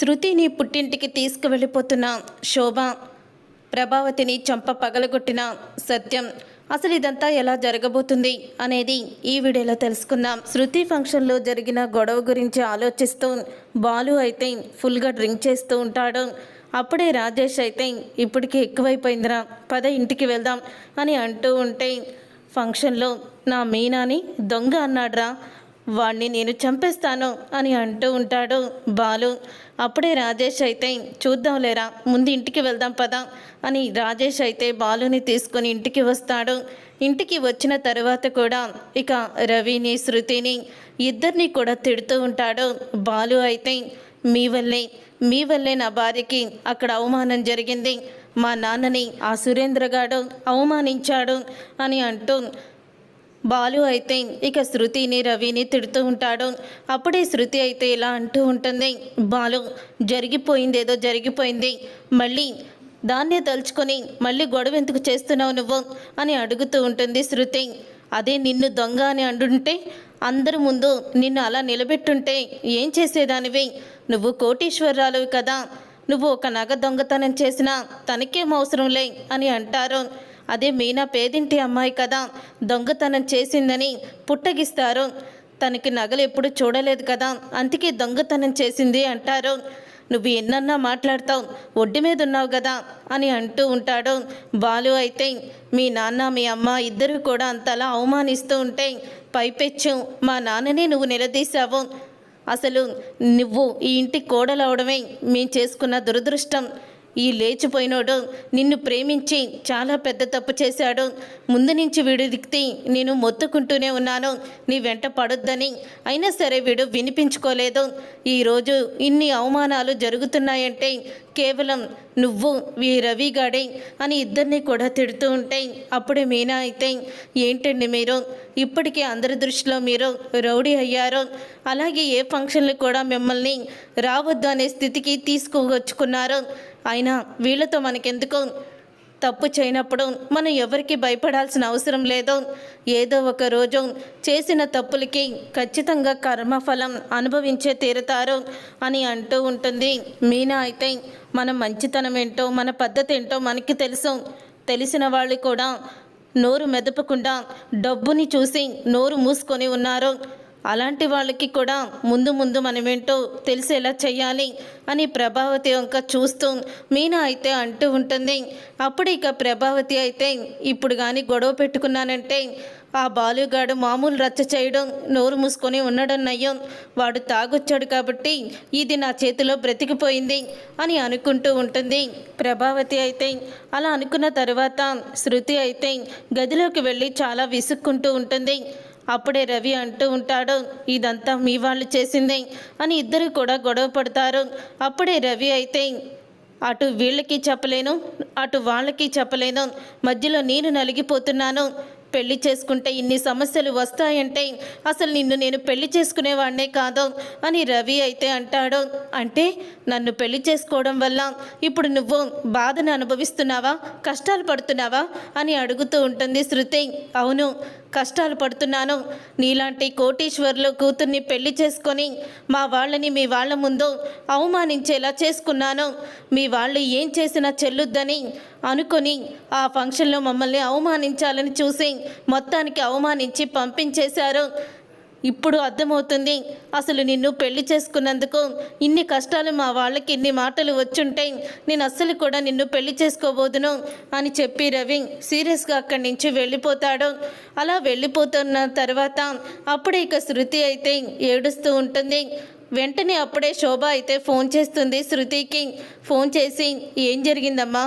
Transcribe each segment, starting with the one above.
శృతిని పుట్టింటికి తీసుకువెళ్ళిపోతున్న శోభ ప్రభావతిని చంప పగలగొట్టిన సత్యం అసలు ఇదంతా ఎలా జరగబోతుంది అనేది ఈ వీడియోలో తెలుసుకుందాం. శృతి ఫంక్షన్లో జరిగిన గొడవ గురించి ఆలోచిస్తూ బాలు అయితే ఫుల్గా డ్రింక్ చేస్తూ ఉంటాడు. అప్పుడే రాజేష్ అయితే ఇప్పటికి ఎక్కువైపోయిందిరా పద ఇంటికి వెళ్దాం అని అంటూ ఉంటే ఫంక్షన్లో నా మీనాని దొంగ అన్నాడ్రా వాణ్ణి నేను చంపేస్తాను అని అంటూ ఉంటాడు బాలు. అప్పుడే రాజేష్ అయితే చూద్దాం లేరా ముందు ఇంటికి వెళ్దాం పదా అని రాజేష్ అయితే బాలుని తీసుకొని ఇంటికి వస్తాడు. ఇంటికి వచ్చిన తర్వాత కూడా ఇక రవిని శృతిని ఇద్దరిని కూడా తిడుతూ ఉంటాడు. బాలు అయితే మీ వల్లే మీ వల్లే నా భార్యకి అక్కడ అవమానం జరిగింది. మా నాన్నని ఆ సురేంద్రగాడు అవమానించాడు అని అంటూ బాలు అయితే ఇక శృతిని రవిని తిడుతూ ఉంటాడు. అప్పుడే శృతి అయితే ఇలా అంటూ ఉంటుంది. బాలు జరిగిపోయింది ఏదో జరిగిపోయింది. మళ్ళీ దాన్నే తలుచుకొని మళ్ళీ గొడవ ఎందుకు చేస్తున్నావు నువ్వు? అని అడుగుతూ ఉంటుంది శృతి. అదే నిన్ను దొంగ అని అంటుంటే అందరి ముందు నిన్ను అలా నిలబెట్టుంటే ఏం చేసేదానివి? నువ్వు కోటీశ్వరరాలువి కదా. నువ్వు ఒక నగ దొంగతనం చేసినా తనకేం అవసరం లే అని అంటారు. అదే మీనా పేదింటి అమ్మాయి కదా. దొంగతనం చేసిందని పుట్టగిస్తారు. తనకి నగలు ఎప్పుడు చూడలేదు కదా. అందుకే దొంగతనం చేసింది అంటారు. నువ్వు ఎన్నన్నా మాట్లాడతావు. ఒడ్డు మీద ఉన్నావు కదా అని అంటూ ఉంటాడు. బాలు అయితే మీ నాన్న మీ అమ్మ ఇద్దరు కూడా అంతలా అవమానిస్తూ ఉంటే పైపెచ్చు. మా నాన్ననే నువ్వు నిలదీశావు. అసలు నువ్వు ఈ ఇంటి కోడలవడమే. మేము చేసుకున్న దురదృష్టం. ఈ లేచిపోయినోడు నిన్ను ప్రేమించి చాలా పెద్ద తప్పు చేశాడు. ముందు నుంచి వీడు దిక్తి నేను మొత్తుకుంటూనే ఉన్నాను. నీ వెంట పడొద్దని. అయినా సరే వీడు వినిపించుకోలేదు. ఈరోజు ఇన్ని అవమానాలు జరుగుతున్నాయంటే కేవలం నువ్వు ఈ రవిగాడే అని ఇద్దరిని కూడా తిడుతూ ఉంటే అప్పుడే మీనా అయితే ఏంటండి మీరు? ఇప్పటికే అందరి దృష్టిలో మీరు రౌడీ అయ్యారు. అలాగే ఏ ఫంక్షన్లు కూడా మిమ్మల్ని రావద్దు అనే స్థితికి తీసుకువచ్చుకున్నారు. అయినా వీళ్ళతో మనకెందుకో తప్పు చేయనప్పుడు మనం ఎవరికి భయపడాల్సిన అవసరం లేదు ఏదో ఒక రోజు చేసిన తప్పులకి ఖచ్చితంగా కర్మఫలం అనుభవించే తీరుతారు అని అంటూ ఉంటుంది. మీనా అయితే మన మంచితనం ఏంటో మన పద్ధతి ఏంటో మనకి తెలుసు. తెలిసిన వాళ్ళు కూడా నోరు మెదపకుండా డబ్బుని చూసి నోరు మూసుకొని ఉన్నారు. అలాంటి వాళ్ళకి కూడా ముందు ముందు మనమేంటో తెలిసేలా చేయాలి అని ప్రభావతి వంక చూస్తూ మీనా అయితే అంటూ ఉంటుంది. అప్పుడు ఇక ప్రభావతి అయితే ఇప్పుడు కానీ గొడవ పెట్టుకున్నానంటే ఆ బాలుగాడు మామూలు రచ్చ చేయడం నోరు మూసుకొని ఉండడం వాడు తాగొచ్చాడు కాబట్టి ఇది నా చేతిలో బ్రతికిపోయింది అని అనుకుంటూ ఉంటుంది. ప్రభావతి అయితే అలా అనుకున్న తర్వాత శృతి అయితే గదిలోకి వెళ్ళి చాలా విసుక్కుంటూ ఉంటుంది. అప్పుడే రవి అంటూ ఉంటాడు ఇదంతా మీ వాళ్ళు చేసిందే అని ఇద్దరు కూడా గొడవ పడతారు. అప్పుడే రవి అయితే అటు వీళ్ళకి చెప్పలేను అటు వాళ్ళకి చెప్పలేను మధ్యలో నేను నలిగిపోతున్నాను. పెళ్ళి చేసుకుంటే ఇన్ని సమస్యలు వస్తాయంటే అసలు నిన్ను నేను పెళ్ళి చేసుకునేవాడినే కాదు అని రవి అయితే అంటాడు. అంటే నన్ను పెళ్ళి చేసుకోవడం వల్ల ఇప్పుడు నువ్వు బాధను అనుభవిస్తున్నావా కష్టాలు పడుతున్నావా? అని అడుగుతూ ఉంటుంది శృతి. అవును కష్టాలు పడుతున్నాను. నీలాంటి కోటీశ్వర్లు కూతుర్ని పెళ్ళి చేసుకొని మా వాళ్ళని మీ వాళ్ళ ముందు అవమానించేలా చేసుకున్నాను. మీ వాళ్ళు ఏం చేసినా చెల్లుద్దని అనుకొని ఆ ఫంక్షన్లో మమ్మల్ని అవమానించాలని చూసి మొత్తానికి అవమానించి పంపించేశారు. ఇప్పుడు అర్థమవుతుంది. అసలు నిన్ను పెళ్ళి చేసుకున్నందుకు ఇన్ని కష్టాలు మా వాళ్ళకి ఇన్ని మాటలు వచ్చుంటే నేను అస్సలు కూడా నిన్ను పెళ్ళి చేసుకోబోదును అని చెప్పి రవి సీరియస్గా అక్కడి నుంచి వెళ్ళిపోతాడు. అలా వెళ్ళిపోతున్న తర్వాత అప్పుడే ఇక శృతి అయితే ఏడుస్తూ ఉంటుంది. వెంటనే అప్పుడే శోభ అయితే ఫోన్ చేస్తుంది శృతికి. ఫోన్ చేసి ఏం జరిగిందమ్మా?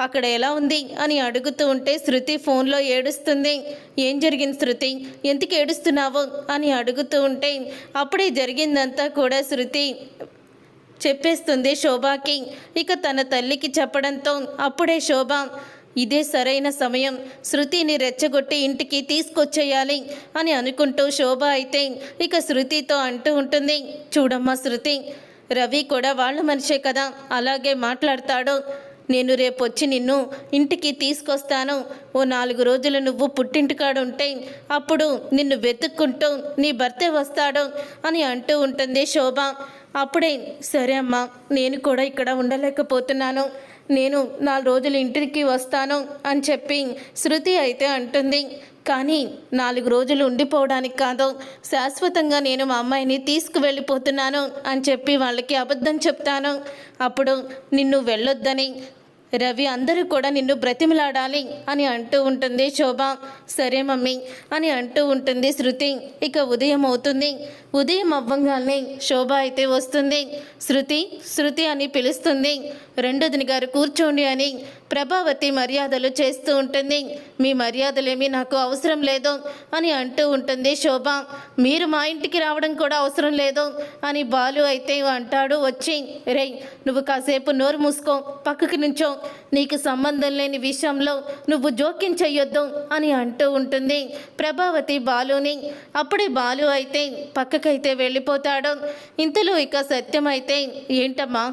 అక్కడ ఎలా ఉంది అని అడుగుతూ ఉంటే శృతి ఫోన్లో ఏడుస్తుంది. ఏం జరిగింది శృతి? ఎందుకు ఏడుస్తున్నావు? అని అడుగుతూ ఉంటే అప్పుడే జరిగిందంతా కూడా శృతి చెప్పేస్తుంది శోభాకి. ఇక తన తల్లికి చెప్పడంతో అప్పుడే శోభ ఇదే సరైన సమయం. శృతిని రెచ్చగొట్టి ఇంటికి తీసుకొచ్చేయాలి అని అనుకుంటూ శోభ అయితే ఇక శృతితో అంటూ ఉంటుంది చూడమ్మా శృతి రవి కూడా వాళ్ళ మనిషే కదా అలాగే మాట్లాడతాడు. నేను రేపు వచ్చి నిన్ను ఇంటికి తీసుకొస్తాను. ఓ నాలుగు రోజులు నువ్వు పుట్టింటికాడు ఉంటే అప్పుడు నిన్ను వెతుక్కుంటూ నీ భర్తే వస్తాడు అని అంటూ ఉంటుంది శోభ. అప్పుడే సరే అమ్మా నేను కూడా ఇక్కడ ఉండలేకపోతున్నాను. నేను నాలుగు రోజులు ఇంటికి వస్తాను అని చెప్పి శృతి అయితే అంటుంది. కానీ నాలుగు రోజులు ఉండిపోవడానికి కాదు శాశ్వతంగా నేను మా అమ్మాయిని తీసుకువెళ్ళిపోతున్నాను అని చెప్పి వాళ్ళకి అబద్ధం చెప్తాను. అప్పుడు నిన్ను వెళ్ళొద్దని రవి అందరూ కూడా నిన్ను బ్రతిమలాడాలి అని అంటూ ఉంటుంది శోభ. సరే మమ్మీ అని అంటూ ఉంటుంది శృతి. ఇక ఉదయం అవుతుంది. ఉదయం అవ్వంగానే శోభ అయితే వస్తుంది. శృతి శృతి అని పిలుస్తుంది. రెండోదిని గారు కూర్చోండి అని ప్రభావతి మర్యాదలు చేస్తూ ఉంటుంది. మీ మర్యాదలేమీ నాకు అవసరం లేదు అని అంటూ ఉంటుంది శోభ. మీరు మా ఇంటికి రావడం కూడా అవసరం లేదు అని బాలు అయితే అంటాడు వచ్చి. రే నువ్వు కాసేపు నోరు మూసుకో పక్కకి నుంచో. నీకు సంబంధం లేని విషయంలో నువ్వు జోక్యం చెయ్యొద్దు అని అంటూ ఉంటుంది ప్రభావతి బాలుని. అప్పుడే బాలు అయితే పక్కకైతే వెళ్ళిపోతాడు. ఇంతలో ఇక సత్యం అయితే ఏంటమ్మా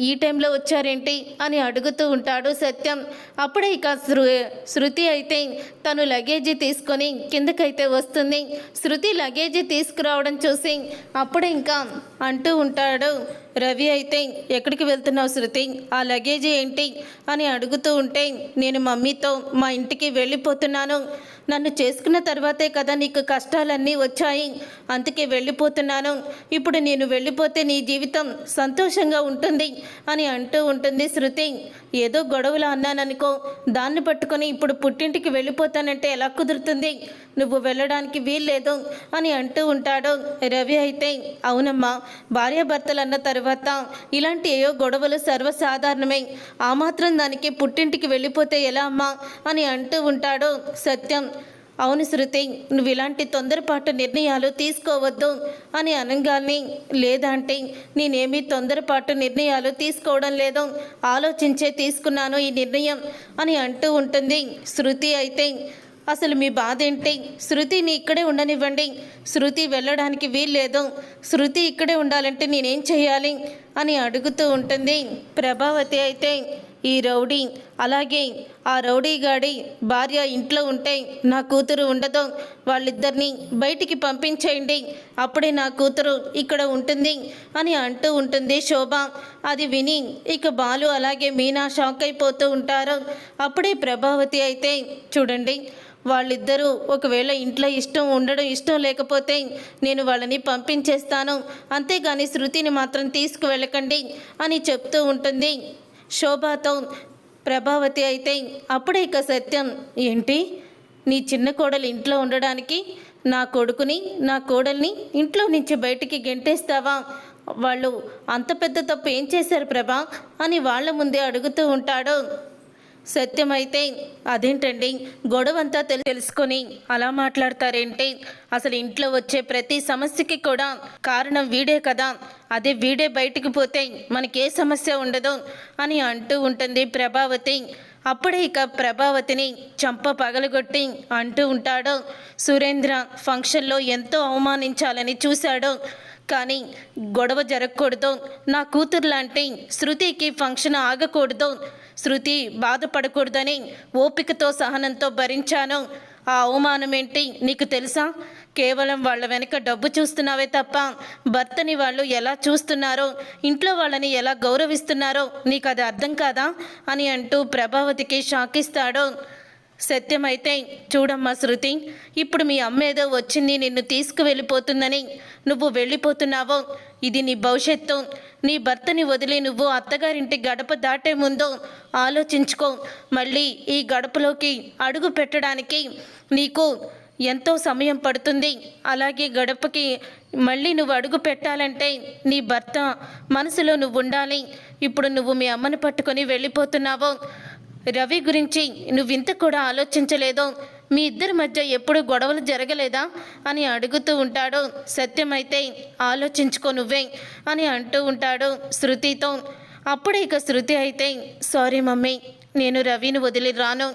ఈ టైంలో వచ్చారేంటి అని అడుగుతూ ఉంటాడు సత్యం. అప్పుడే ఇక శృ శృతి అయితే తను లగేజీ తీసుకొని కిందకైతే వస్తుంది. శృతి లగేజీ తీసుకురావడం చూసి అప్పుడే ఇంకా అంటూ ఉంటాడు రవి అయితే ఎక్కడికి వెళ్తున్నావు శృతి? ఆ లగేజీ ఏంటి? అని అడుగుతూ ఉంటే నేను మమ్మీతో మా ఇంటికి వెళ్ళిపోతున్నాను. నన్ను చేసుకున్న తర్వాతే కదా నీకు కష్టాలన్నీ వచ్చాయి. అందుకే వెళ్ళిపోతున్నాను. ఇప్పుడు నేను వెళ్ళిపోతే నీ జీవితం సంతోషంగా ఉంటుంది. అని అంటూ ఉంటుంది శృతి. ఏదో గొడవలు అన్నాననుకో దాన్ని పట్టుకొని ఇప్పుడు పుట్టింటికి వెళ్ళిపోతానంటే ఎలా కుదురుతుంది? నువ్వు వెళ్ళడానికి వీల్లేదు అని అంటూ ఉంటాడు రవి అయితే. అవునమ్మా భార్యాభర్తలు అన్న తర్వాత ఇలాంటి ఏయో గొడవలు సర్వసాధారణమే. ఆ మాత్రం దానికి పుట్టింటికి వెళ్ళిపోతే ఎలా అమ్మా? అని అంటూ ఉంటాడు సత్యం. అవును శృతి నువ్వు ఇలాంటి తొందరపాటు నిర్ణయాలు తీసుకోవద్దు అని అనగానే లేదంటే నేనేమీ తొందరపాటు నిర్ణయాలు తీసుకోవడం లేదు ఆలోచించే తీసుకున్నాను ఈ నిర్ణయం అని అంటూ ఉంటుంది. శృతి అయితే అసలు మీ బాధ ఏంటి? శృతిని ఇక్కడే ఉండనివ్వండి. శృతి వెళ్ళడానికి వీల్లేదు. శృతి ఇక్కడే ఉండాలంటే నేనేం చేయాలి? అని అడుగుతూ ఉంటుంది. ప్రభావతి అయితే ఈ రౌడీ అలాగే ఆ రౌడీ గాడి భార్య ఇంట్లో ఉంటే నా కూతురు ఉండదు. వాళ్ళిద్దరిని బయటికి పంపించేయండి. అప్పుడే నా కూతురు ఇక్కడ ఉంటుంది అని అంటూ ఉంటుంది శోభ. అది విని ఇక బాలు అలాగే మీనా షాక్ అయిపోతూ ఉంటారు. అప్పుడే ప్రభావతి అయితే చూడండి వాళ్ళిద్దరూ ఒకవేళ ఇంట్లో ఇష్టం ఉండడం ఇష్టం లేకపోతే నేను వాళ్ళని పంపించేస్తాను. అంతేగాని శృతిని మాత్రం తీసుకువెళ్ళకండి అని చెప్తూ ఉంటుంది. శోభాతో ప్రభావతి అయితే అప్పుడే ఇక సత్యం ఏంటి? నీ చిన్న కోడలు ఇంట్లో ఉండడానికి నా కొడుకుని నా కోడల్ని ఇంట్లో నుంచి బయటికి గెంటేస్తావా? వాళ్ళు అంత పెద్ద తప్పు ఏం చేశారు ప్రభా? అని వాళ్ళ ముందే అడుగుతూ ఉంటాడు. సత్యమైతే అదేంటండి? గొడవంతా తెలు తెలుసుకొని అలా మాట్లాడతారేంటి? అసలు ఇంట్లో వచ్చే ప్రతి సమస్యకి కూడా కారణం వీడే కదా. అదే వీడే బయటికి పోతే మనకే సమస్య ఉండదు అని అంటూ ఉంటుంది ప్రభావతి. అప్పుడే ఇక ప్రభావతిని చంప పగలగొట్టి అంటూ ఉంటాడు. సురేంద్ర ఫంక్షన్లో ఎంతో అవమానించాలని చూశాడు. కానీ గొడవ జరగకూడదు. నా కూతురు లాంటి శృతికి ఫంక్షన్ ఆగకూడదు. శృతి బాధపడకూడదని ఓపికతో సహనంతో భరించాను. ఆ అవమానం ఏంటి? నీకు తెలుసా? కేవలం వాళ్ళ వెనక డబ్బు చూస్తున్నావే తప్ప భర్తని వాళ్ళు ఎలా చూస్తున్నారో ఇంట్లో వాళ్ళని ఎలా గౌరవిస్తున్నారో నీకు అది అర్థం కాదా? అని అంటూ ప్రభావతికి షాకిస్తాడు. సత్యమైతే చూడమ్మా శృతి ఇప్పుడు మీ అమ్మేదో వచ్చింది నిన్ను తీసుకువెళ్ళిపోతుందని నువ్వు వెళ్ళిపోతున్నావో ఇది నీ భవిష్యత్తు. నీ భర్తని వదిలి నువ్వు అత్తగారింటి గడప దాటే ముందు ఆలోచించుకో. మళ్ళీ ఈ గడపలోకి అడుగు పెట్టడానికి నీకు ఎంతో సమయం పడుతుంది. అలాగే గడపకి మళ్ళీ నువ్వు అడుగు పెట్టాలంటే నీ భర్త మనసులో నువ్వు ఉండాలి. ఇప్పుడు నువ్వు మీ అమ్మని పట్టుకొని వెళ్ళిపోతున్నావు. రవి గురించి నువ్వింత కూడా ఆలోచించలేదో? మీ ఇద్దరి మధ్య ఎప్పుడు గొడవలు జరగలేదా? అని అడుగుతూ ఉంటాడు. సత్యమైతే ఆలోచించుకో నువ్వే అని అంటూ ఉంటాడు శృతితో. అప్పుడే ఇక శృతి అయితే సారీ మమ్మీ నేను రవిని వదిలి రాను.